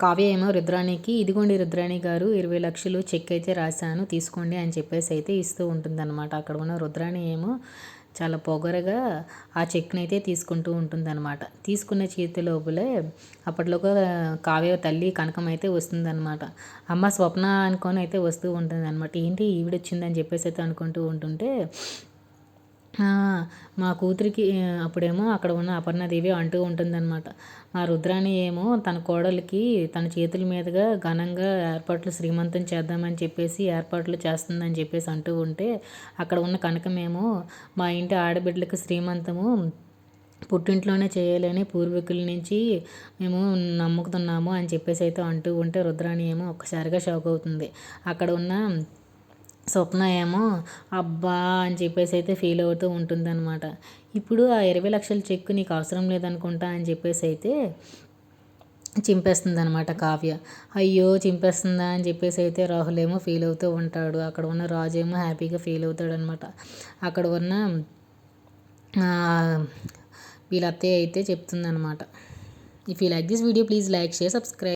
కావ్య ఏమో రుద్రాణికి ఇదిగోండి రుద్రాణి గారు ఇరవై లక్షలు చెక్ అయితే రాశాను తీసుకోండి అని చెప్పేసి అయితే ఇస్తూ ఉంటుందన్నమాట. అక్కడ ఉన్న రుద్రాణి ఏమో చాలా పొగరగా ఆ చెక్ని అయితే తీసుకుంటూ ఉంటుందన్నమాట. తీసుకున్న చేతి లోపలే అప్పట్లోగా కావ్య తల్లి కనకం అయితే వస్తుందన్నమాట. అమ్మ స్వప్న అనుకొని అయితే వస్తూ ఉంటుంది అనమాట ఏంటి ఈవిడొచ్చిందని చెప్పేసి అయితే అనుకుంటూ ఉంటుంటే మా కూతురికి అప్పుడేమో అక్కడ ఉన్న అపర్ణాదేవి అంటూ ఉంటుందన్నమాట. మా రుద్రాణి ఏమో తన కోడలికి తన చేతుల మీదుగా ఘనంగా ఏర్పాట్లు శ్రీమంతం చేద్దామని చెప్పేసి ఏర్పాట్లు చేస్తుందని చెప్పేసి అంటూ ఉంటే అక్కడ ఉన్న కనకమేమో మా ఇంటి ఆడబిడ్డలకు శ్రీమంతము పుట్టింట్లోనే చేయాలని పూర్వీకుల నుంచి మేము నమ్ముకుతున్నాము అని చెప్పేసి అయితే అంటూ ఉంటే రుద్రాణి ఏమో ఒక్కసారిగా షాక్ అవుతుంది. అక్కడ ఉన్న స్వప్న ఏమో అబ్బా అని చెప్పేసి అయితే ఫీల్ అవుతూ ఉంటుందన్నమాట. ఇప్పుడు ఆ ఇరవై లక్షల చెక్కు నీకు అవసరం లేదనుకుంటా అని చెప్పేసి అయితే చింపేస్తుంది అనమాట కావ్య. అయ్యో చింపేస్తుందా అని చెప్పేసి అయితే రాహుల్ ఏమో ఫీల్ అవుతూ ఉంటాడు. అక్కడ ఉన్న రాజు ఏమో హ్యాపీగా ఫీల్ అవుతాడు అనమాట అక్కడ ఉన్న వీళ్ళ అత్తయ్య అయితే చెప్తుందనమాట if you like this video please like share subscribe